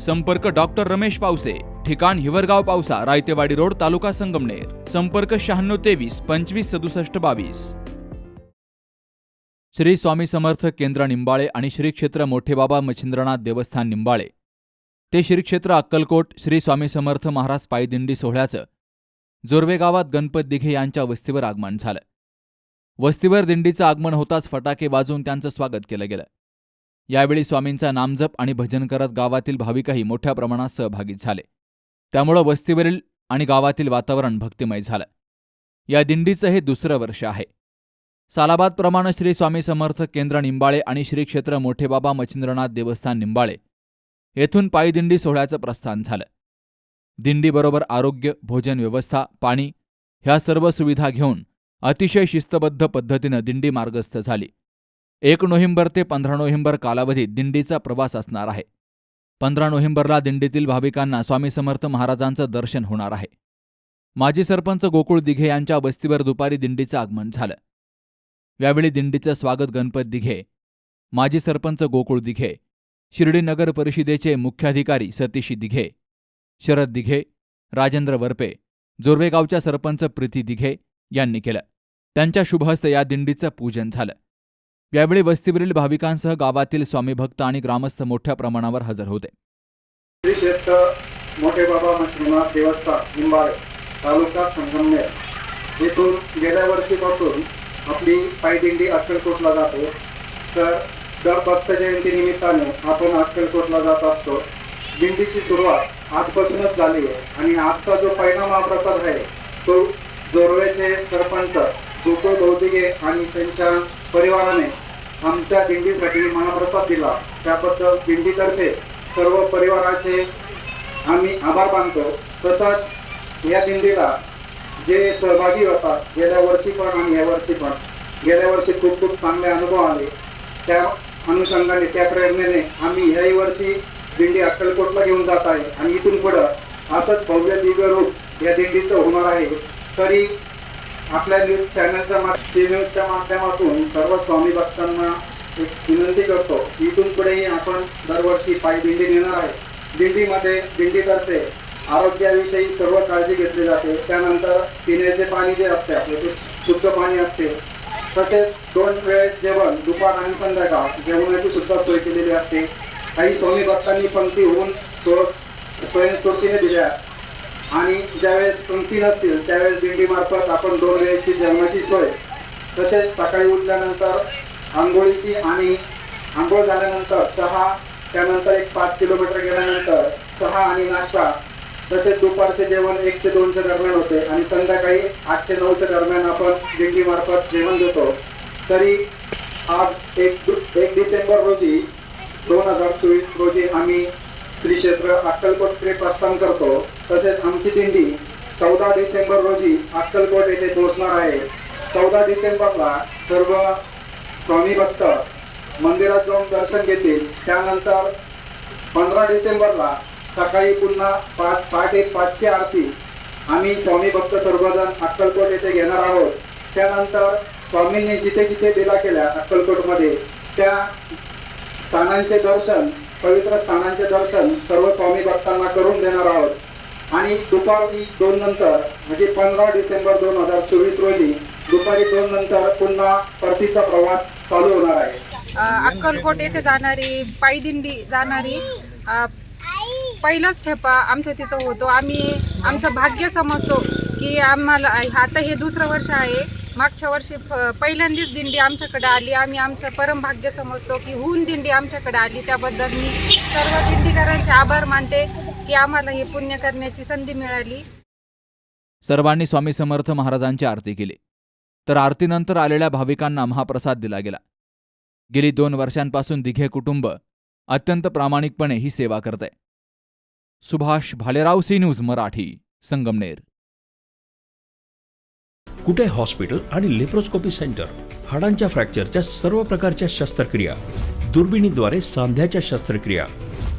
संपर्क डॉक्टर रमेश पावसे ठिकाण हिवरगाव पावसा रायतेवाडी रोड तालुका संगमनेर. संपर्क शहाण्णव तेवीस पंचवीस सदुसष्ट बावीस. श्री स्वामी समर्थ केंद्र निंबाळे आणि श्री क्षेत्र मोठेबाबा मच्छिंद्रनाथ देवस्थान निंबाळे. ते श्री क्षेत्र अक्कलकोट श्री स्वामी समर्थ महाराज पायदिंडी सोहळ्याचं जोरवे गावात गणपत दिघे यांच्या वस्तीवर आगमन झालं. वस्तीवर दिंडीचं आगमन होताच फटाके वाजवून त्यांचं स्वागत केलं गेलं. यावेळी स्वामींचा नामजप आणि भजन करत गावातील भाविकही मोठ्या प्रमाणात सहभागी झाले. त्यामुळं वस्तीवरील आणि गावातील वातावरण भक्तिमय झालं. या दिंडीचं हे दुसरं वर्ष आहे. सालाबादप्रमाणे श्री स्वामी समर्थ केंद्र निंबाळे आणि श्री क्षेत्र मोठेबाबा मच्छिंद्रनाथ देवस्थान निंबाळे येथून पायदिंडी सोहळ्याचं प्रस्थान झालं. दिंडीबरोबर आरोग्य भोजन व्यवस्था पाणी ह्या सर्व सुविधा घेऊन अतिशय शिस्तबद्ध पद्धतीनं दिंडी मार्गस्थ झाली. एक नोव्हेंबर ते पंधरा नोव्हेंबर कालावधीत दिंडीचा प्रवास असणार आहे. पंधरा नोव्हेंबरला दिंडीतील भाविकांना स्वामी समर्थ महाराजांचं दर्शन होणार आहे. माजी सरपंच गोकुळ दिघे यांच्या वस्तीवर दुपारी दिंडीचं आगमन झालं. यावेळी दिंडीचं स्वागत गणपत दिघे माजी सरपंच गोकुळ दिघे शिर्डी नगर परिषदेचे मुख्याधिकारी सतीशी दिघे शरद दिघे राजेंद्र वरपे जोरवेगावच्या सरपंच प्रीती दिघे यांनी केलं. त्यांच्या शुभहस्ते या दिंडीचं पूजन झालं. यावेळी वस्तीवरील भाविकांसह गावातील स्वामी भक्त आणि ग्रामस्थ मोठ्या प्रमाणावर हजर होते. श्री क्षेत्र मोठे बाबा मच्छिनाथ देवस्थान निंबाळे तालुका संगमनेर येथून गेल्या वर्षीपासून आपली पायदिंडी अक्कलकोटला जातो. तर दर भक्त जयंती निमित्ताने आपण अक्कलकोटला जात असतो. दिंडीची सुरुवात आजपासूनच झाली आहे आणि आजचा जो पहिला महाप्रसाद आहे तो जोरवेचे सरपंच गोकुळ बौद्धिके आणि त्यांच्या परिवाराने आमच्या दिंडीसाठी महाप्रसाद दिला. त्याबद्दल दिंडीतर्फे सर्व परिवाराचे आम्ही आभार मानतो. तसंच या दिंडीला जे सहभागी होतात गेल्या वर्षी पण आणि या वर्षी पण गेल्या वर्षी खूप खूप चांगले अनुभव आले. त्या अनुषंगाने त्या प्रेरणेने आम्ही याही वर्षी दिंडी अक्कलकोटला घेऊन जात आहे. आणि इथून पुढं असंच भव्य दिव्य रूप या दिंडीचं होणार आहे. तरी आपल्या न्यूज चॅनलच्या मा न्यूजच्या माध्यमातून सर्व स्वामी भक्तांना एक विनंती करतो इथून पुढेही आपण दरवर्षी पायी दिंडी नेणार आहे. दिंडीमध्ये दिंडीतर्फे आरोग्याविषयी सर्व काळजी घेतली जाते. त्यानंतर पिण्याचे पाणी जे असते आपले ते शुद्ध पाणी असते. तसेच दोन वेळेस जेवण दुपार आणि संध्याकाळ जेवणाची सुद्धा सोय केलेली असते. काही स्वामी भक्तांनी पंक्ती होऊन स्व स्वयंस्फूर्तीने दिल्या. आणि ज्यावेळेस पंक्ती नसतील त्यावेळेस दिंडीमार्फत आपण दोन वेळेची जेवणाची सोय तसेच सकाळी उठल्यानंतर आंघोळीची आणि आंघोळ झाल्यानंतर चहा त्यानंतर एक पाच किलोमीटर गेल्यानंतर चहा आणि नाश्ता तसेच दुपारचे जेवण एक ते दोनच्या दरम्यान होते आणि संध्याकाळी आठ ते नऊच्या दरम्यान आपण दिंडीमार्फत जेवण देतो. तरी आज एक एक डिसेंबर रोजी दोन हजार चोवीस रोजी आम्ही श्री क्षेत्र अक्कलकोटकडे प्रस्थान करतो. तसेच आमची दिंडी चौदा डिसेंबर रोजी अक्कलकोट येथे पोहोचणार आहे. चौदा डिसेंबरला सर्व स्वामी भक्त मंदिरात जाऊन दर्शन घेतील. त्यानंतर पंधरा डिसेंबरला सकाळी पुन्हा पाच पहाटे पाचची आरती आम्ही स्वामी भक्त सर्वजण अक्कलकोट येथे घेणार आहोत. त्यानंतर स्वामींनी जिथे जिथे दिला केल्या अक्कलकोटमध्ये त्या स्थानांचे दर्शन पवित्र स्थानांचे दर्शन सर्व स्वामी भक्तांना करून देणार आहोत. आणि दुपारी दोन नंतर म्हणजे पंधरा डिसेंबर दोन हजार चोवीस रोजी दुपारी दोन नंतर पुन्हा परतीचा प्रवास चालू होणार आहे. अक्कलकोट येथे जाणारी पायदिंडी जाणारी पहिलाच ठेपा आमच्या तिथं होतो. आम्ही आमचं भाग्य समजतो की आम्हाला आता हे दुसरं वर्ष आहे. मागच्या वर्षी पहिल्यांदीच पहिल्यांदाच दिंडी आमच्याकडे आली. आम्ही आमचं परम भाग्य समजतो की हून दिंडी आमच्याकडे आली. त्याबद्दल मी सर्व दिंडीकरांचे आभार मानते. की आम्हाला हे पुण्य करण्याची संधी मिळाली. सर्वांनी स्वामी समर्थ महाराजांची आरती केली. तर आरतीनंतर आलेल्या भाविकांना महाप्रसाद दिला गेला. गेली दोन वर्षांपासून दिघे कुटुंब अत्यंत प्रामाणिकपणे ही सेवा करत आहे Subhash Bhalerao C news Marathi Sangamner. Kute hospital आणि लेप्रोस्कोपी सेंटर? हाडांच्या फ्रॅक्चरच्या सर्व प्रकारच्या शस्त्रक्रिया. दुर्बिणीद्वारे सांध्याच्या शस्त्रक्रिया.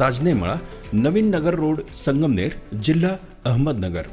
Tajnemala Navin Nagar road Sangamner जिल्हा अहमदनगर.